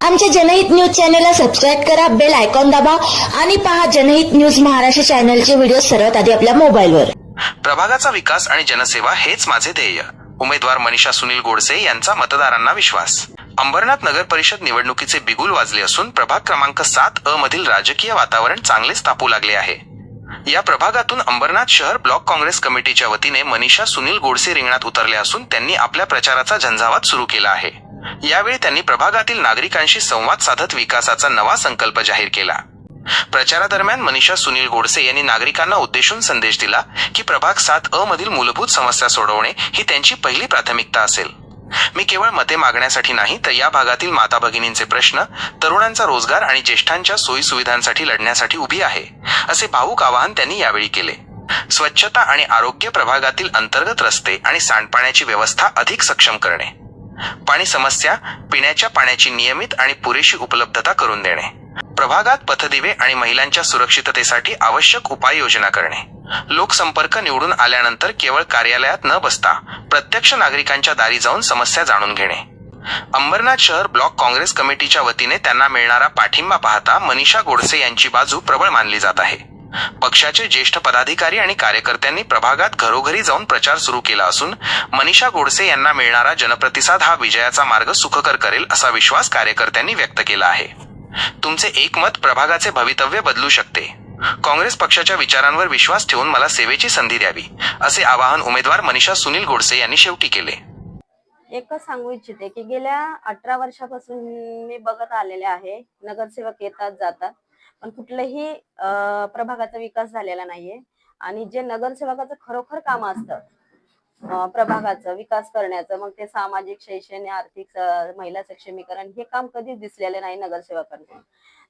आमच्या जनहित न्यूज चॅनलला सबस्क्राईब करा बेल आयकॉन दाबा आणि पहा जनहित न्यूज महाराष्ट्र चॅनलचे व्हिडिओ सर्वात आधी आपल्या मोबाईलवर. प्रभागाचा विकास आणि जनसेवा हेच माझे ध्येय. उमेदवार मनीषा सुनील गोडसे यांचा मतदारांना विश्वास. अंबरनाथ नगर परिषद निवडणुकीचे बिगुल वाजले असून प्रभाग क्रमांक सात अ मधील राजकीय वातावरण चांगलेच तापू लागले आहे. या प्रभागातून अंबरनाथ शहर ब्लॉक काँग्रेस कमिटीच्या वतीने मनीषा सुनील गोडसे रिंगणात उतरले असून त्यांनी आपल्या प्रचाराचा झंझावात सुरू केला आहे. यावेळी त्यांनी प्रभागातील नागरिकांशी संवाद साधत विकासाचा नवा संकल्प जाहीर केला. प्रचारादरम्यान मनीषा सुनील गोडसे यांनी नागरिकांना उद्देशून संदेश दिला की प्रभाग सात अ मधील मूलभूत समस्या सोडवणे ही त्यांची पहिली प्राथमिकता असेल. मी केवळ मते मागण्यासाठी नाही तर या भागातील माता भगिनींचे प्रश्न तरुणांचा रोजगार आणि ज्येष्ठांच्या सोयी सुविधांसाठी लढण्यासाठी उभी आहे असे भाऊक आवाहन त्यांनी यावेळी केले. स्वच्छता आणि आरोग्य प्रभागातील अंतर्गत रस्ते आणि सांडपाण्याची व्यवस्था अधिक सक्षम करणे. पाणी समस्या पिण्याच्या पाण्याची नियमित आणि पुरेशी उपलब्धता करून देणे. प्रभागात पथदिवे आणि महिलांच्या सुरक्षिततेसाठी आवश्यक उपाययोजना करणे. लोकसंपर्क निवडून आल्यानंतर केवळ कार्यालयात न बसता प्रत्यक्ष नागरिकांच्या दारी जाऊन समस्या जाणून घेणे. अंबरनाथ शहर ब्लॉक काँग्रेस कमिटीच्या वतीने त्यांना मिळणारा पाठिंबा पाहता मनीषा गोडसे यांची बाजू प्रबळ मानली जात आहे. पक्षाचे ज्येष्ठ पदाधिकारी आणि कार्यकर्त्यांनी प्रभागात घरोघरी जाऊन प्रचार सुरू केला असून मनीषा गोडसे यांना मिळणारा जनप्रतिसाद हा विजयाचा मार्ग सुखकर करेल असा विश्वास कार्यकर्त्यांनी व्यक्त केला आहे. तुमचे एक मत प्रभागाचे भवितव्य बदलू शकते. काँग्रेस पक्षाच्या विचारांवर विश्वास ठेवून मला सेवेची संधी द्यावी असे आवाहन उमेदवार मनीषा सुनील गोडसे यांनी शेवटी केले. एकच सांगू इच्छिते की गेल्या अठरा वर्षापासून मी बघत आलेले आहे. नगरसेवक येतात जातात. पण कुठलंही प्रभागाचा विकास झालेला नाहीये. आणि जे नगरसेवकाचं खरोखर काम असतं प्रभागाचं विकास करण्याचं मग ते सामाजिक शैक्षणिक आर्थिक महिला सक्षमीकरण हे काम कधीच दिसलेलं नाही नगरसेवकांना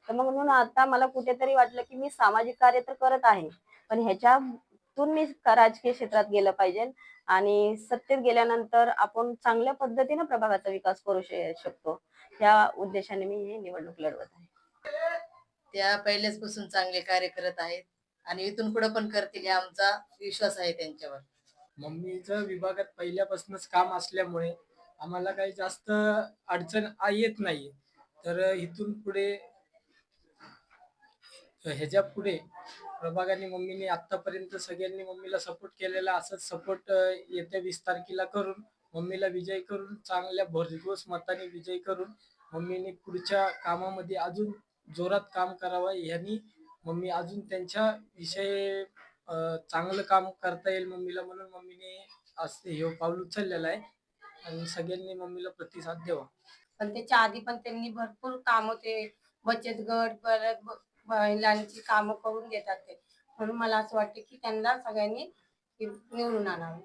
तर मग म्हणून आता मला कुठेतरी वाटलं की मी सामाजिक कार्य तर करत आहे पण ह्याच्यातून मी राजकीय क्षेत्रात गेलं पाहिजे आणि सत्तेत गेल्यानंतर आपण चांगल्या पद्धतीने प्रभागाचा विकास करू शकतो. त्या उद्देशाने मी ही निवडणूक लढवत आहे. त्या पहिल्याच पासून चांगले कार्य करत आहेत आणि इथून पुढे पण करतील हा आमचा विश्वास आहे त्यांच्यावर. मम्मीचं विभागात पहिल्यापासूनच काम असल्यामुळे आम्हाला काही जास्त अडचण आ- येत नाही तर इथून पुढे ह्याच्या पुढे प्रभागाने मम्मीने आतापर्यंत सगळ्यांनी मम्मीला सपोर्ट केलेला असंच सपोर्ट येत्या वीस तारखेला करून मम्मीला विजय करून चांगल्या भरघोस मताने विजय करून मम्मीने पुढच्या कामामध्ये अजून जोरात काम करावं यांनी मम्मी अजून त्यांच्या विषयी चांगलं काम करता येईल मम्मीला म्हणून मम्मीने असं हे पाऊल उचललेलं आहे. आणि सगळ्यांनी मम्मीला प्रतिसाद द्यावा. पण त्याच्या आधी पण त्यांनी भरपूर काम ते बचत गट परत महिलांची कामं करून देतात ते. म्हणून मला असं वाटतं की त्यांना सगळ्यांनी निवडून आणावे.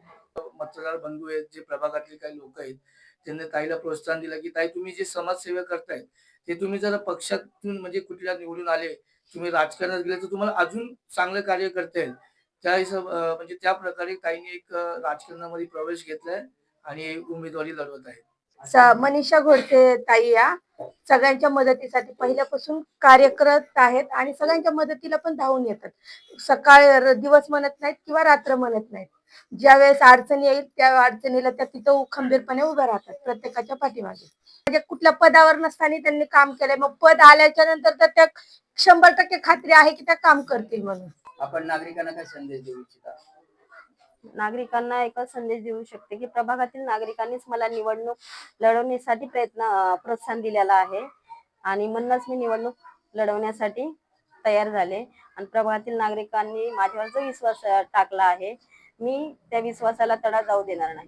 मतदार बंधू आहेत जे प्रभागातले काही लोक आहेत त्यांनी ताईला प्रोत्साहन दिलं की ताई तुम्ही जे समाजसेवा करताय ते तुम्ही जर पक्षातून म्हणजे कुठल्या निवडून आले तुम्ही राजकारणात गेले तर तुम्हाला अजून चांगलं कार्य करता येईल. त्या हिशोब म्हणजे त्या प्रकारे ताईने एक राजकारणामध्ये प्रवेश घेतलाय आणि उमेदवारी लढवत आहे. मनीषा घोडके ताई या. सगळ्यांच्या मदतीसाठी पहिल्यापासून कार्य करत आहेत आणि सगळ्यांच्या मदतीला पण धावून येतात. सकाळ दिवस म्हणत नाहीत किंवा रात्र म्हणत नाहीत. ज्या वेळेस अडचण येईल त्या अडचणीला त्या तिथं खंबीरपणे उभ्या राहतात प्रत्येकाच्या पाठीमागे. म्हणजे कुठल्या पदावर नसताना त्यांनी काम केलंय. मग पद आल्याच्यानंतर तर त्या शंभर टक्के खात्री आहे की त्या काम करतील म्हणून. आपण नागरिकांना काय संदेश देऊ इच्छिता? नागरिकांना एकच संदेश देऊ शकते की प्रभागातील नागरिकांनीच मला निवडणूक लढवण्यासाठी प्रयत्न प्रोत्साहन दिलेला आहे. आणि म्हणूनच मी निवडणूक लढवण्यासाठी तयार झाले. आणि प्रभागातील नागरिकांनी माझ्यावर जो विश्वास टाकला आहे मी त्या विश्वासाला तडा जाऊ देणार नाही.